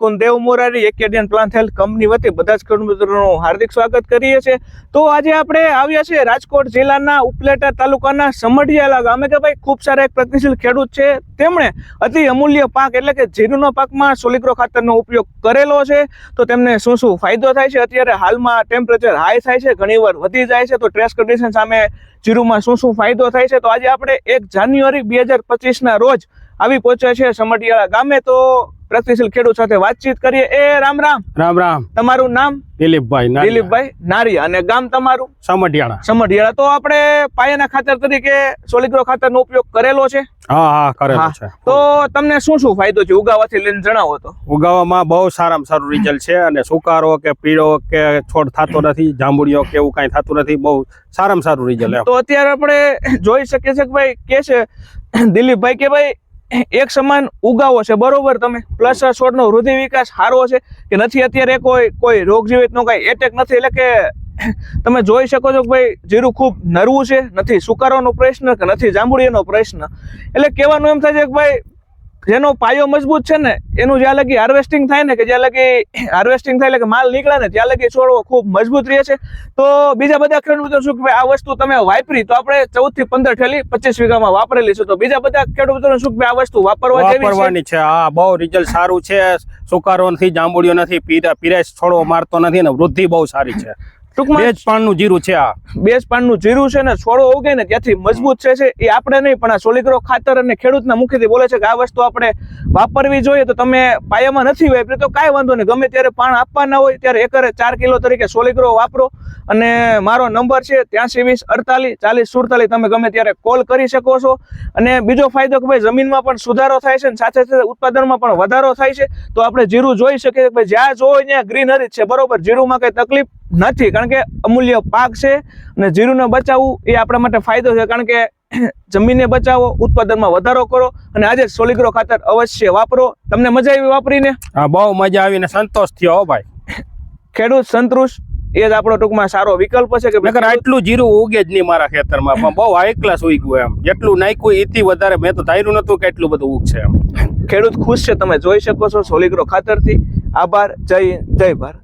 Kuldev Morari, Acadian plant health company વતી બધા જ ખેડૂત હાર્દિક સ્વાગત કરીએ છીએ. તો આજે આપણે આવ્યા છીએ રાજકોટ જિલ્લાના ઉપલેટા તાલુકાના સમઢિયાલા ગામે, કે ભાઈ ખૂબ સારા એક પ્રગતિશીલ ખેડૂત છે. તેમણે અતિ અમૂલ્ય પાક, એટલે કે જીરુનો પાકમાં સોલિગ્રો ખાતરનો ઉપયોગ કરેલો છે. તો તેમને શું શું ફાયદો થાય છે? અત્યારે હાલમાં ટેમ્પરેચર હાઈ થાય છે ઘણીવાર વધી જાય છે. તો ટ્રેસ કન્ડિશન સામે જીરુમાં શું શું ફાયદો થાય છે? તો આજે આપણે એક જાન્યુઆરી બે હજાર પચીસના રોજ આવી પહોંચ્યા છે સમઢિયાળા ગામે. તો પ્રગતિશીલ ખેડૂત સાથે વાતચીત કરીએ. એ રામ રામ. રામ રામ. તમારું નામ? દિલીપભાઈ દિલીપભાઈ નારિયા. અને ગામ તમારું? સમઢિયાળા. સમઢિયાળા. તો આપણે પાયાના ખાતર તરીકે સોલિગ્રો ખાતરનો ઉપયોગ કરેલો છે? હા હા કરેલું છે. તો તમને શું શું ફાયદો છે? ઉગાવાથી લઈને જણાવો તો. ઉગાવામાં બહુ સારામાં સારું રિઝલ્ટ છે અને સુકારો કે પીળો કે છોડ થતો નથી જાંબુડીઓ કે એવું કાંઈ થતું નથી બહુ સારામાં સારું રિઝલ્ટ તો અત્યારે આપણે જોઈ શકીએ છીએ કે ભાઈ કે છે દિલીપભાઈ કે ભાઈ એક સમાન ઉગાવો છે, બરોબર તમે? પ્લસ છોડનો વૃદ્ધિ વિકાસ સારો છે કે નથી? અત્યારે કોઈ કોઈ રોગ જીવિતનો કાંઈ એટેક નથી, એટલે કે તમે જોઈ શકો છો કે ભાઈ જીરું ખૂબ નરવું છે, નથી. સુકારોનો પ્રશ્ન કે નથી? જાંબુડીનો પ્રશ્ન. એટલે કહેવાનું એમ થાય છે કે ભાઈ જેનો પાયો મજબૂત છે ને, એનું જ્યાં લગી હાર્વેસ્ટિંગ થાય ને, કે જ્યાં લગી હાર્વેસ્ટિંગ થાય એટલે કે માલ નીકળે ને, ત્યાં લગી છોડવો ખૂબ મજબૂત રહે છે. તો બીજા બધા ખેડૂતો શું કે આ વસ્તુ તમે વાપરી તો આપણે ચૌદથી પંદર ઠેલી પચીસ વીઘામાં વાપરેલી છે. તો બીજા બધા ખેડૂતો શું કે આ વસ્તુ વાપરવા વાપરવાની છે, હા, બહુ રિઝલ્ટ સારું છે. સુકારો નથી જાંબુડીઓ નથી, પીરા, પીરાશ છોડવો મારતો નથી ને, વૃદ્ધિ બહુ સારી છે. બે ટૂંકમાં જ પાનનું જીરું છે આ. બેસ પાનનું જીરું છે ને છોડો ઉગે ને ત્યાંથી મજબૂત છે છે. એ આપણે નહીં પણ આ સોલિગ્રો ખાતર અને ખેડૂતના મુખેથી બોલે છે કે આ વસ્તુ આપણે વાપરવી જોઈએ તો તમે પાયામાં નથી વાપરી તો કાંઈ વાંધો નહીં. ગમે ત્યારે પાણ આપવાના હોય ત્યારે એકરે ચાર કિલો તરીકે સોલિગ્રો વાપરો. અને મારો નંબર છે ત્યાંસી વીસ અડતાલીસ ચાલીસ સુડતાલીસ. તમે ગમે ત્યારે કોલ કરી શકો છો. અને બીજો ફાયદો કે ભાઈ જમીનમાં પણ સુધારો થાય છે અને સાથે સાથે ઉત્પાદનમાં પણ વધારો થાય છે. તો આપણે જીરું જોઈ શકીએ કે ભાઈ જ્યાં જોઈ ત્યાં ગ્રીનરી છે. બરોબર જીરુંમાં કંઈ તકલીફ નથી. કારણ કે અમૂલ્ય પાક છે અને જીરુને બચાવવું એ આપણા માટે ફાયદો છે. કારણ કે જમીનને બચાવો ઉત્પાદનમાં વધારો કરો અને આજે સોલિગ્રો ખાતર અવશ્ય વાપરો. તમને મજા આવી વાપરીને? હા બહુ મજા આવીને સંતોષ થયો ભાઈ. ખેડૂત સંતોષ એ જ આપણો ટૂંકમાં સારો વિકલ્પ છે કે નકર આટલું જીરું ઉગે જ નહીં મારા ખેતરમાં પણ બહુ હાઈ ક્લાસ ઉગ્યું એમ. જેટલું નાખ્યું એથી વધારે મેં તો ધાર્યું નતું કે એટલું બધું ઉગશે એમ. ખેડૂત ખુશ છે તમે જોઈ શકો છો સોલિગ્રો ખાતરથી. આભાર જય જય ભારત.